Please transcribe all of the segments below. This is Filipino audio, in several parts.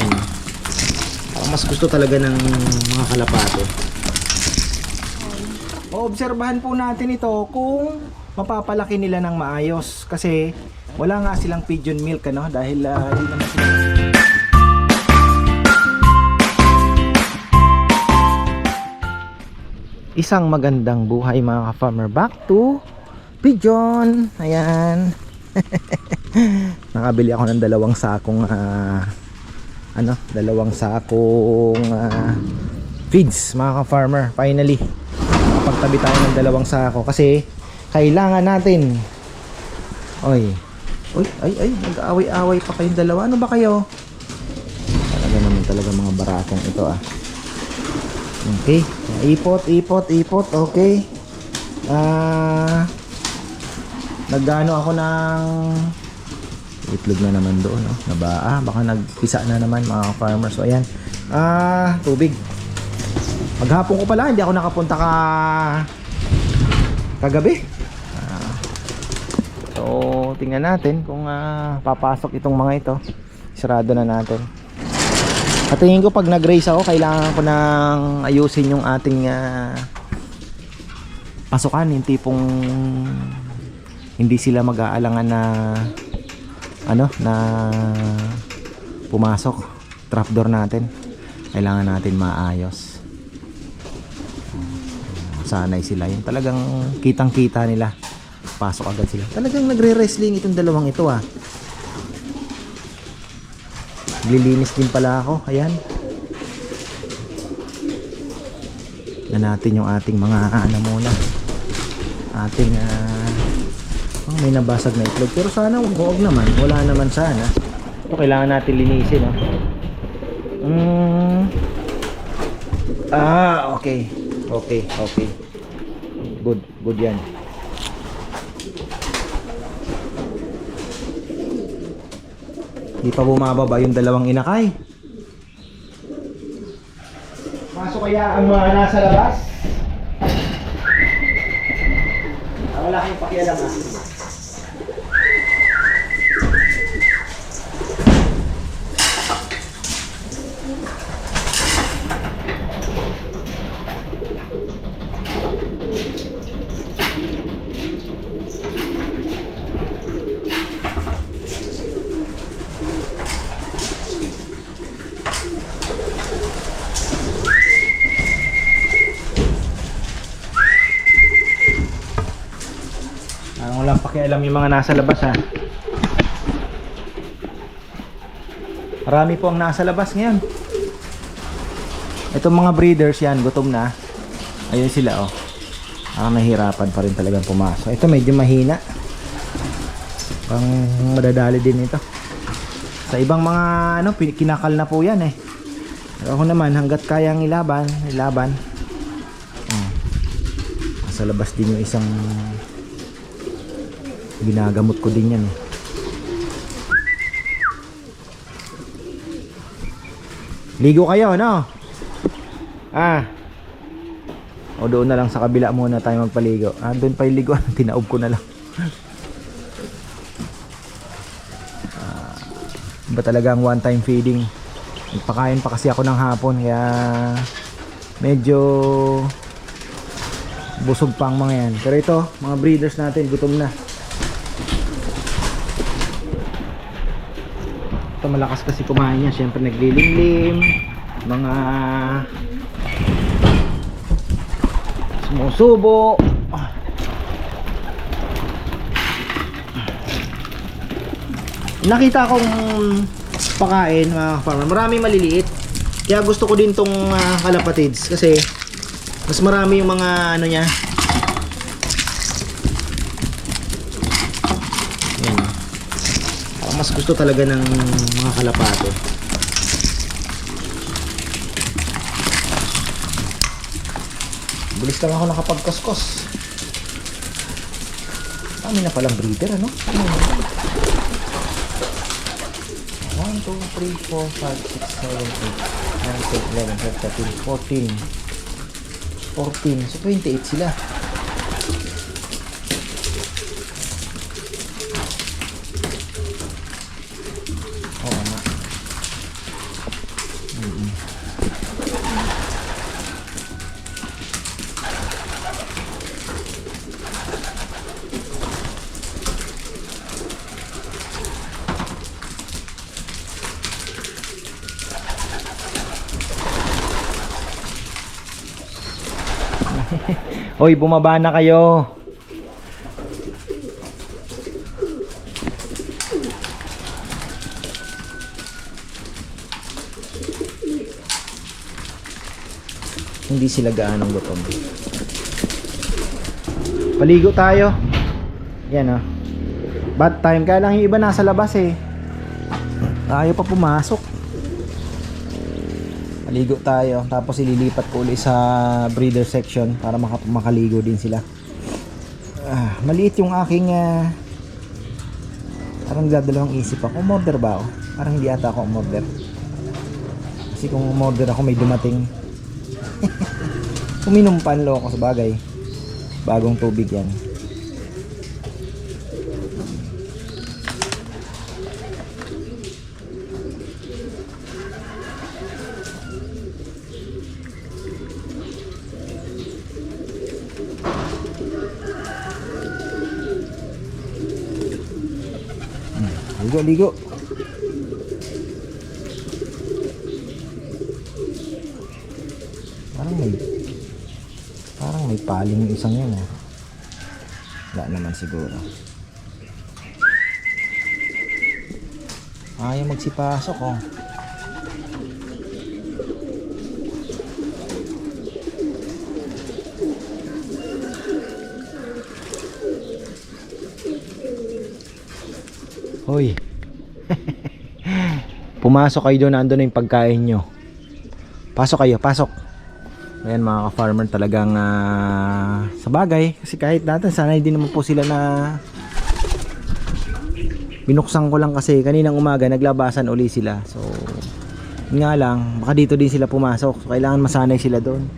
Yan. Parang mas gusto talaga ng mga kalapato. Oobserbahan po natin ito kung mapapalaki nila ng maayos kasi wala nga silang pigeon milk ano dahil ah, hindi naman sila Isang magandang buhay mga ka-farmer back to pigeon. Ayan. Nakabili ako ng dalawang sakong ah, ano, dalawang sakong ah, feeds mga ka-farmer. Finally, nakapagtabi tayo ng dalawang sako kasi kailangan natin. Oy. Oy, ay ay, nag-aaway-away pa kayong dalawa. Ano ba kayo? Talaga naman talaga mga barakong ito ah. Okay. Ipot, ipot, ipot. Okay. Ah, nagano ako ng itlog na naman doon, no? Nabaa, baka nagpisa na naman mga farmers. So ayan. Ah, tubig. Maghapon ko pala, hindi ako nakapunta ka kagabi. Ah, so, tingnan natin kung ah, papasok itong mga ito. Sarado na natin. At tingin ko pag nag-race ako, kailangan ko nang ayusin yung ating ah, pasukan. Yung tipong hindi sila mag-aalangan na ano, na pumasok. Trapdoor natin. Kailangan natin maayos. Sanay sila. Yung talagang kitang-kita nila. Pasok agad sila. Talagang nagre-wrestling itong dalawang ito ah. Lilinis din pala ako. Ayan. Na natin yung ating mga ano muna. Ating oh, may nabasag na itlog. Pero sana huwag naman. Wala naman sana. Ito kailangan natin linisin. Oh. Mm. Ah, okay. Okay, okay. Good, good yan. Di pa bumababa yung dalawang inakay. Pasok kaya ang mga nasa labas? Ah, wala kayong pakialam ah. Ang walang pakialam yung mga nasa labas ha. Marami po ang nasa labas ngayon. Itong mga breeders yan, gutom na. Ayun sila oh. Ang nahirapan pa rin talagang pumasok. Ito medyo mahina. Pang madadali din ito. Sa ibang mga ano, kinakal na po yan eh. Pero ako naman, hanggat kayang ilaban, ilaban. Oh. Sa labas din yung isang ginagamot ko din yan eh. Ligo kayo, no? Ah. O doon na lang sa kabila muna tayo magpaligo. Ah, doon pa yung ligo. Tinaob ko na lang. ah, ba talagang one time feeding? Nagpakain pa kasi ako ng hapon kaya medyo busog pa ang mga yan. Pero ito, mga breeders natin, gutom na. Ito malakas kasi kumain niya. Siyempre naglilimlim. Mga sumusubo. Nakita kong pakain mga farmer. Marami maliliit. Kaya gusto ko din tong uh, kalapatids kasi mas marami yung mga ano niya. Yan. Parang mas gusto talaga ng mga kalapato. Bilis lang ako nakapagkaskos. Dami na palang breeder, ano? 1, 2, 3, 4, 5, 6, 7, 8, 9, 10, 11, 12, 13, 14. 14. So, 28 sila. Oo nga. Hoy, bumaba na kayo. Hindi sila gaanong gutom. Paligo tayo. Yan oh. Bad time. Kaya lang yung iba nasa labas eh. Ayaw pa pumasok. Maligo tayo. Tapos ililipat ko ulit sa breeder section para maka- makaligo din sila. Ah, maliit yung aking ah, parang dadalawang isip ako. Umorder ba ako? Parang hindi ata ako umorder. Kasi kung umorder ako may dumating. Uminom panlo ako sa bagay. Bagong tubig yan. Ligo, ligo. Parang may parang may paling isang yun eh. Wala naman siguro. Ayaw magsipasok oh. Hoy. Pumasok kayo doon, nandun na yung pagkain nyo. Pasok kayo, pasok. Ayan mga ka-farmer talagang ah, sa bagay. Kasi kahit natin, sana hindi naman po sila na binuksan ko lang kasi kaninang umaga naglabasan uli sila. So, nga lang, baka dito din sila pumasok. So, kailangan masanay sila doon.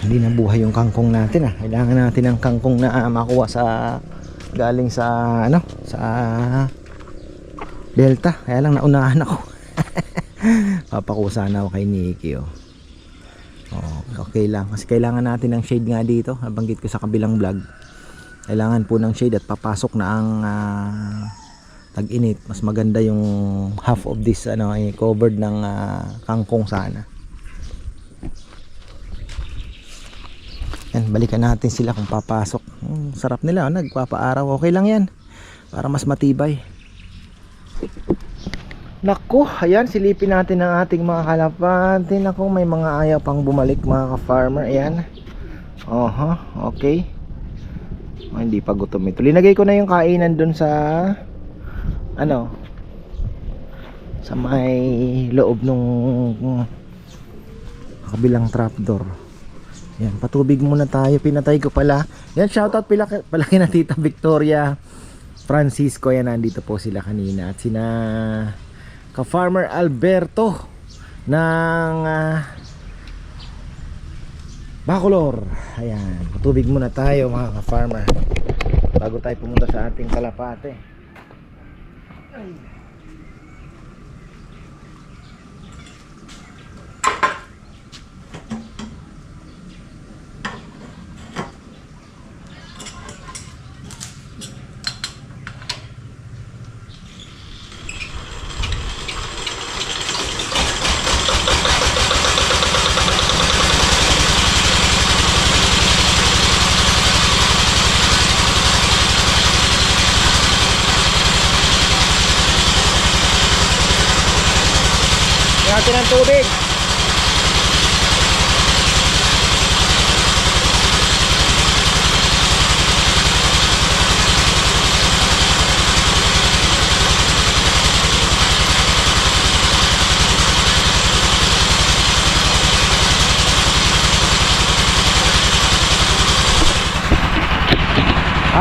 Hindi na buhay yung kangkong natin ah. Kailangan natin ng kangkong na ah, makuha sa galing sa ano, sa Delta. Kaya lang naunahan ako. Papakusa na ako kay Nikki oh. Oh, okay lang kasi kailangan natin ng shade nga dito. Nabanggit ko sa kabilang vlog. Kailangan po ng shade at papasok na ang ah, tag-init. Mas maganda yung half of this ano ay covered ng ah, kangkong sana. Yan, balikan natin sila kung papasok. Hmm, sarap nila, oh, nagpapaaraw. Okay lang yan. Para mas matibay. Naku, ayan, silipin natin ang ating mga kalapate. Naku, may mga ayaw pang bumalik mga ka-farmer. Ayan. Oho, okay. Oh, hindi pa gutom ito. Linagay ko na yung kainan dun sa ano sa may loob nung kabilang trapdoor. Yan, patubig muna tayo. Pinatay ko pala. Yan, shoutout pala, pala kina Tita Victoria Francisco. Yan, nandito po sila kanina. At sina ka-farmer Alberto ng uh, Bacolor. Ayan, patubig muna tayo mga ka-farmer. Bago tayo pumunta sa ating kalapate. natin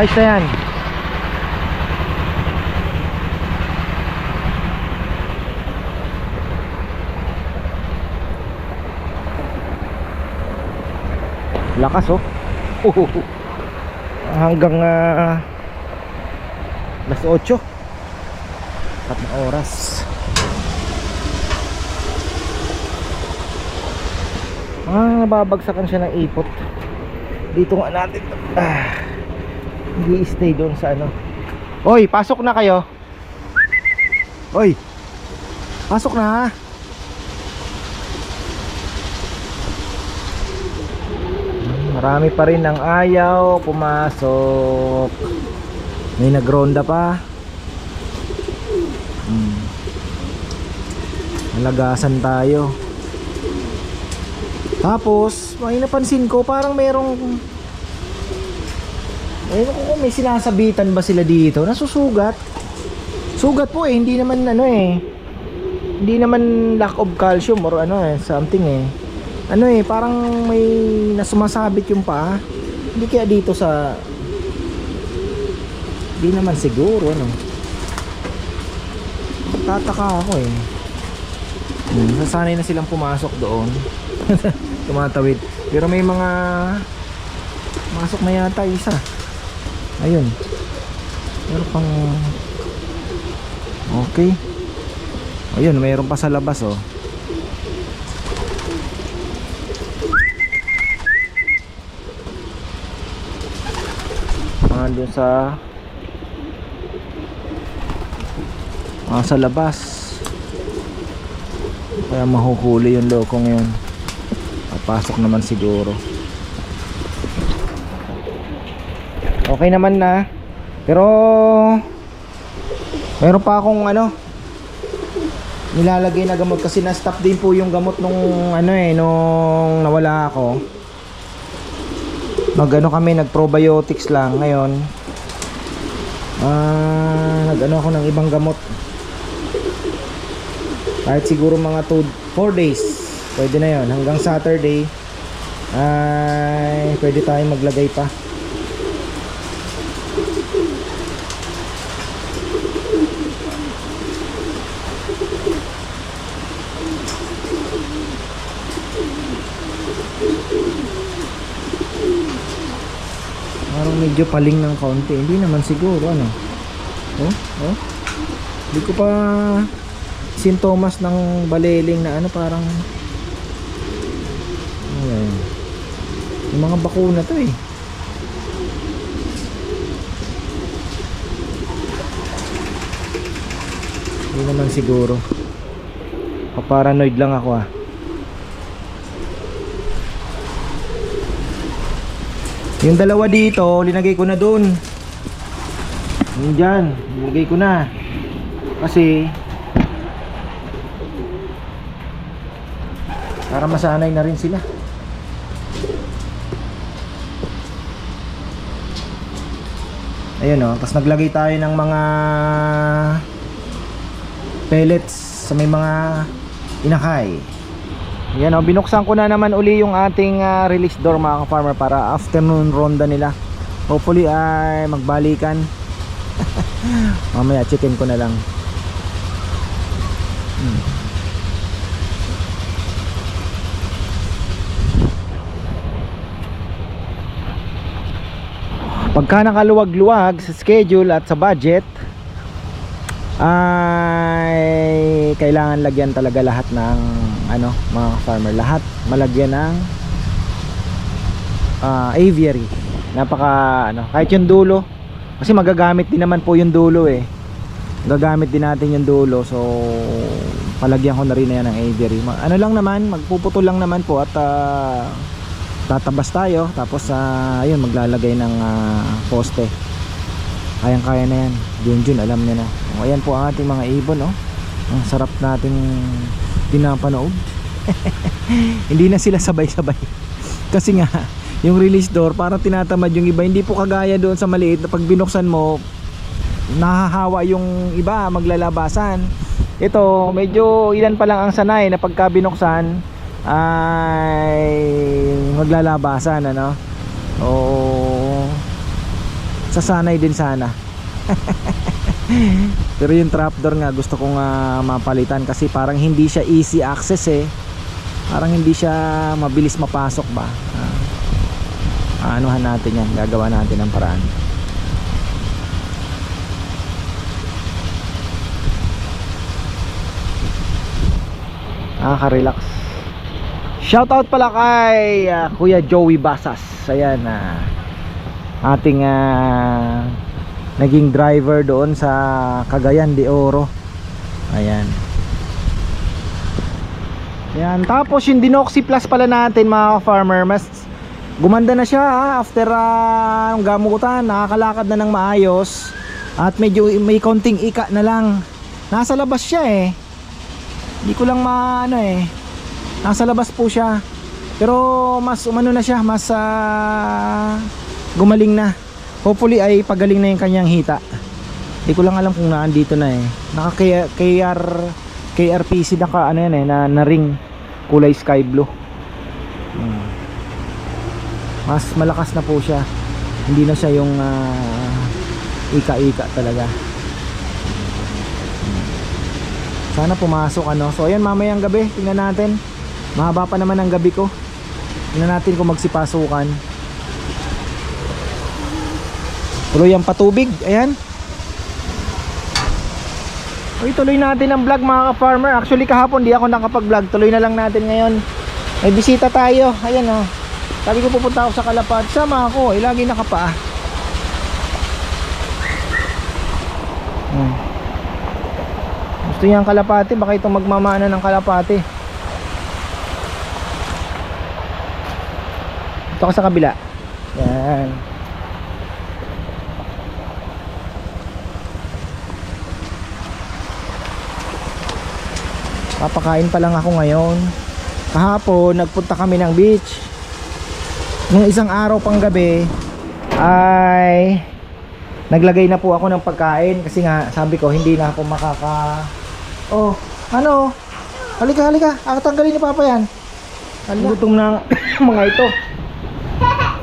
Ayos na yan. Lakas oh. Hanggang uh, alas 8. At na oras. Ah, nababagsakan siya ng ipot. Dito nga natin. Ah, nag-i-stay doon sa ano. Oy, pasok na kayo. Oy. Pasok na. Marami pa rin ang ayaw pumasok. May nagronda pa. Hmm. Nalagasan tayo. Tapos, may napansin ko parang merong eh kung may sinasabitan ba sila dito nasusugat. Sugat po eh, hindi naman ano eh. Hindi naman lack of calcium or ano eh, something eh. Ano eh, parang may nasumasabit yung paa. Hindi kaya dito sa Hindi naman siguro ano. Tataka ako eh. Hmm, sasanay na silang pumasok doon. Tumatawid. Pero may mga masok na yata isa. Ayun. Pero pang Okay. Ayun, mayroon pa sa labas oh. Andun sa ah, sa labas. Kaya mahuhuli yung loko ngayon. Papasok naman siguro. Okay naman na. Pero meron pa akong ano nilalagay na gamot kasi na-stop din po yung gamot nung ano eh nung nawala ako. Nag ano kami nag probiotics lang ngayon. Ah nag ano ako ng ibang gamot. Kahit siguro mga 2 4 days pwede na yon hanggang Saturday ay pwede tayong maglagay pa Parang medyo paling ng kaunti. Hindi naman siguro ano. Oh, oh. Hindi ko pa sintomas ng baleling na ano parang Ayan. Yung mga bakuna to eh. Hindi naman siguro. Paparanoid lang ako ah. Yung dalawa dito, linagay ko na doon. Yung dyan, linagay ko na. Kasi, para masanay na rin sila. Ayun o, tapos naglagay tayo ng mga pellets sa may mga inakay. Yan o, binuksan ko na naman uli yung ating ah, release door mga ka-farmer para afternoon ronda nila. Hopefully ay magbalikan. Mamaya chicken ko na lang. Hmm. Pagka nakaluwag-luwag sa schedule at sa budget ay kailangan lagyan talaga lahat ng ano mga farmer. Lahat malagyan ng ah, aviary. Napaka ano kahit yung dulo kasi magagamit din naman po yung dulo eh. Gagamit din natin yung dulo so palagyan ko na rin na yan ng aviary. Ano lang naman magpuputol lang naman po at ah, tatabas tayo tapos ah, ayun maglalagay ng ah, poste. Kayang kaya na yan. Jun Jun alam niya na. O, ayan po ang ating mga ibon oh. ang sarap nating pinapanood. Hindi na sila sabay-sabay. Kasi nga yung release door parang tinatamad yung iba. Hindi po kagaya doon sa maliit na pag binuksan mo nahahawa yung iba maglalabasan. Ito medyo ilan pa lang ang sanay na pagka binuksan ay maglalabasan ano? O sasanay din sana pero yung trapdoor nga gusto kong ah, mapalitan kasi parang hindi siya easy access eh. Parang hindi siya mabilis mapasok ba? Ah, aanuhan natin yan gagawa natin ng paraan. Nakaka-relax. Shoutout pala kay ah, Kuya Joey Basas. Ayan ah, ating ah, naging driver doon sa Cagayan de Oro ayan Ayan, tapos yung Dinoxy Plus pala natin mga farmer mas gumanda na siya ah, after ah, gamutan, nakakalakad na ng maayos at medyo may konting ika na lang. Nasa labas siya eh. Hindi ko lang maano eh. Nasa labas po siya. Pero mas umano na siya, mas ah, gumaling na. Hopefully ay pagaling na yung kanyang hita. Hindi ko lang alam kung naandito na eh. Naka KR KRPC na ka ano yan eh na, na ring kulay sky blue. Hmm. Mas malakas na po siya. Hindi na siya yung ah, ika-ika talaga. Sana pumasok ano. So ayan mamayang gabi, tingnan natin. Mahaba pa naman ang gabi ko. Tingnan natin kung magsipasukan. Tuloy ang patubig. Ayan. Uy, tuloy natin ang vlog mga ka-farmer. Actually kahapon di ako nakapag-vlog. Tuloy na lang natin ngayon. May bisita tayo. Ayan oh. Sabi ko pupunta ako sa Kalapad. Sama ako. Eh, lagi nakapaa. Hmm. Gusto niya ang kalapati. Baka itong magmamana ng kalapati. Ito ka sa kabila. Yan. Papakain pa lang ako ngayon. Kahapon, nagpunta kami ng beach. Nung isang araw pang gabi, ay naglagay na po ako ng pagkain kasi nga sabi ko hindi na ako makaka Oh, ano? Halika, halika. Ah, tanggalin ni Papa yan. Gutom ng mga ito.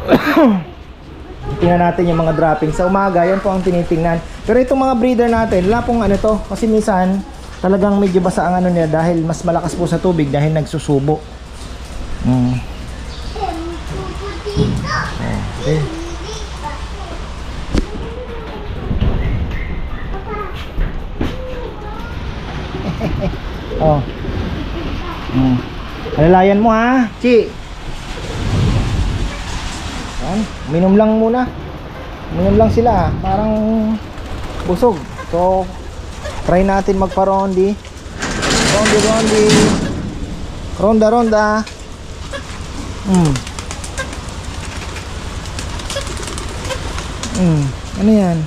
Tingnan natin yung mga droppings. Sa umaga, yan po ang tinitingnan. Pero itong mga breeder natin, wala pong ano to. Kasi minsan, talagang medyo basa ang ano nila dahil mas malakas po sa tubig dahil nagsusubo. Mm. Okay. oh. Mm. Alalayan mo ha, Chi. Yan, minum lang muna. Minum lang sila, parang busog. So, try natin magpa-rondi. Rondi, rondi. Ronda, ronda. Hmm. Hmm, ano yan?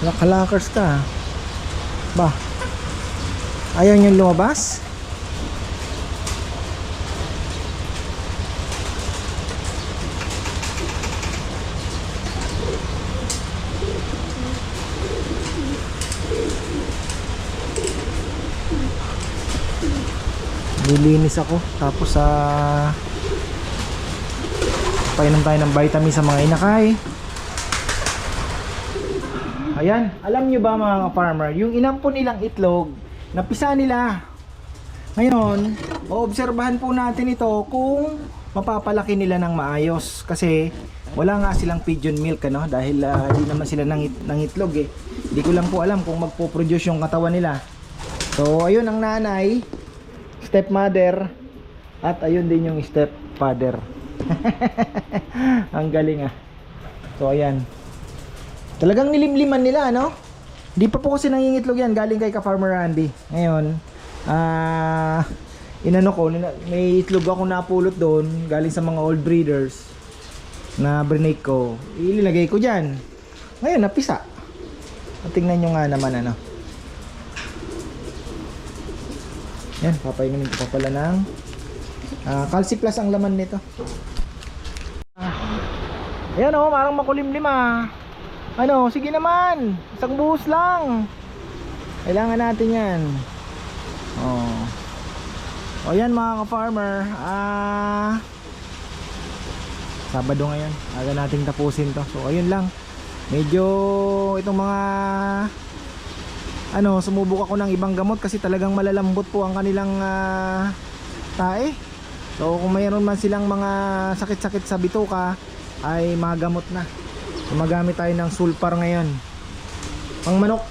Nakalakers ka. Ba? Ayaw nyo lumabas? Nilinis ako tapos sa painom tayo ng vitamin sa mga inakay. Ayan, alam nyo ba mga farmer, yung inampon nilang itlog, napisa nila. Ngayon, oobserbahan po natin ito kung mapapalaki nila ng maayos kasi wala nga silang pigeon milk ano dahil ah, di naman sila nang, it- ng itlog eh. Hindi ko lang po alam kung magpo-produce yung katawan nila. So, ayun ang nanay, stepmother, at ayun din yung stepfather. ang galing ah. So, ayan. Talagang nilimliman nila, no? Di pa po kasi nangingitlog yan, galing kay ka-farmer Randy. Ngayon, ah, inano ko, may itlog ako napulot doon, galing sa mga old breeders na brinake ko. Ililagay ko dyan. Ngayon, napisa. Tingnan nyo nga naman, ano. Yan, papainumin ko pa pala ng ah, Calci Plus ang laman nito. Ah. Ayan oh, parang makulimlim ah. Ano, sige naman. Isang buhos lang. Kailangan natin yan. Oh. O yan mga ka-farmer. Ah... Sabado ngayon. Aga nating tapusin to. So ayun lang. Medyo itong mga ano, sumubok ako ng ibang gamot kasi talagang malalambot po ang kanilang ah, tae. So kung mayroon man silang mga sakit-sakit sa bituka ay magamot na. Gumagamit tayo ng sulfar ngayon. Pang manok.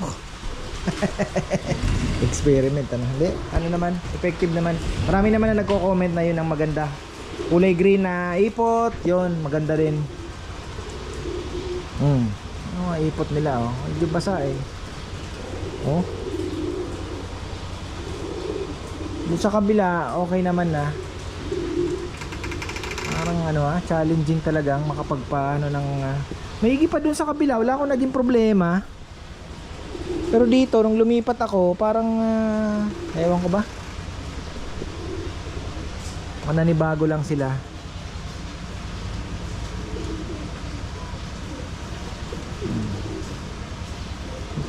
Experiment ano. Hindi, ano naman, effective naman. Marami naman na nagko-comment na yun ang maganda. Kulay green na ipot, yun, maganda rin. Hmm. Ano nga ipot nila oh. Hindi basa eh. Oh. Doon sa kabila, okay naman na. parang ano ah, challenging talagang makapagpaano ng uh, maigi pa dun sa kabila, wala akong naging problema. Pero dito nung lumipat ako, parang ah, ewan ko ba? Mananibago lang sila.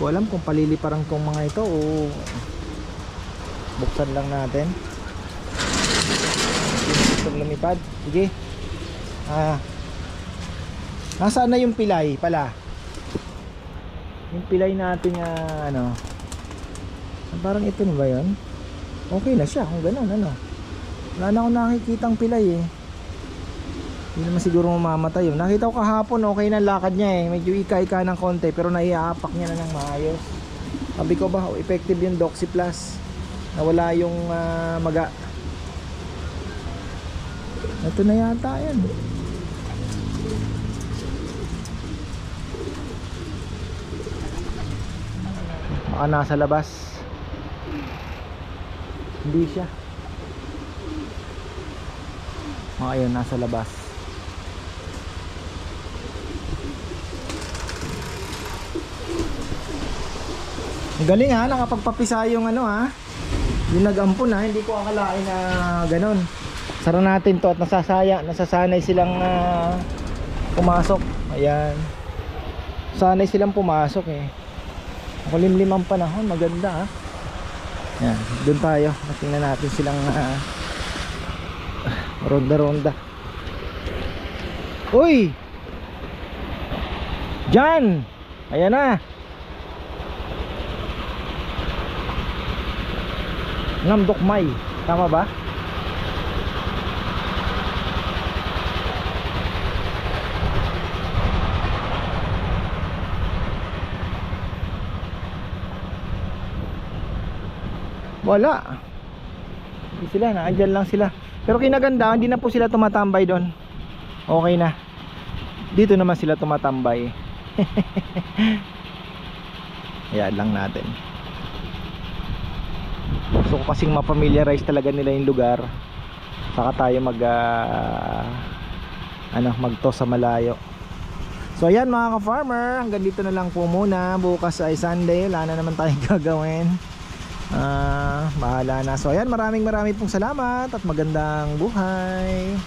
Ko alam kung paliliparang tong mga ito o buksan lang natin. Itong lumipad. Sige. Ah. Nasaan na yung pilay pala? Yung pilay natin ah, ano. Parang ito na ba yun? Okay na siya kung ganun ano. Wala na akong nakikitang pilay eh. Hindi naman siguro mamamatay yun. Nakita ko kahapon okay na lakad niya eh. Medyo ika-ika ng konti pero naiaapak niya na ng maayos. Sabi ko ba, oh, effective yung Doxy Plus. Nawala yung ah, maga. Ito na yata yan. Baka nasa labas. Hindi siya. O ayun, nasa labas. Galing ha, nakapagpapisa yung ano ha. Yung nag-ampun ha, hindi ko akalain na ganun. Sara natin to at nasasaya, nasasanay silang ah, pumasok. Ayan. Sanay silang pumasok eh. Makulimlim ang panahon, maganda ha. Yan, doon tayo. Tingnan natin silang ah, ronda-ronda. Uy! Jan! Ayan na. Namdokmay. Tama ba? Wala. Hindi sila, naandyan lang sila. Pero kinaganda, hindi na po sila tumatambay doon. Okay na. Dito naman sila tumatambay. Ayan lang natin. Ko kasing mapamiliarize talaga nila yung lugar. Saka tayo mag ah, ano, magto sa malayo. So ayan mga ka-farmer, hanggang dito na lang po muna. Bukas ay Sunday, wala na naman tayong gagawin. Ah, bahala na. So ayan, maraming maraming pong salamat at magandang buhay.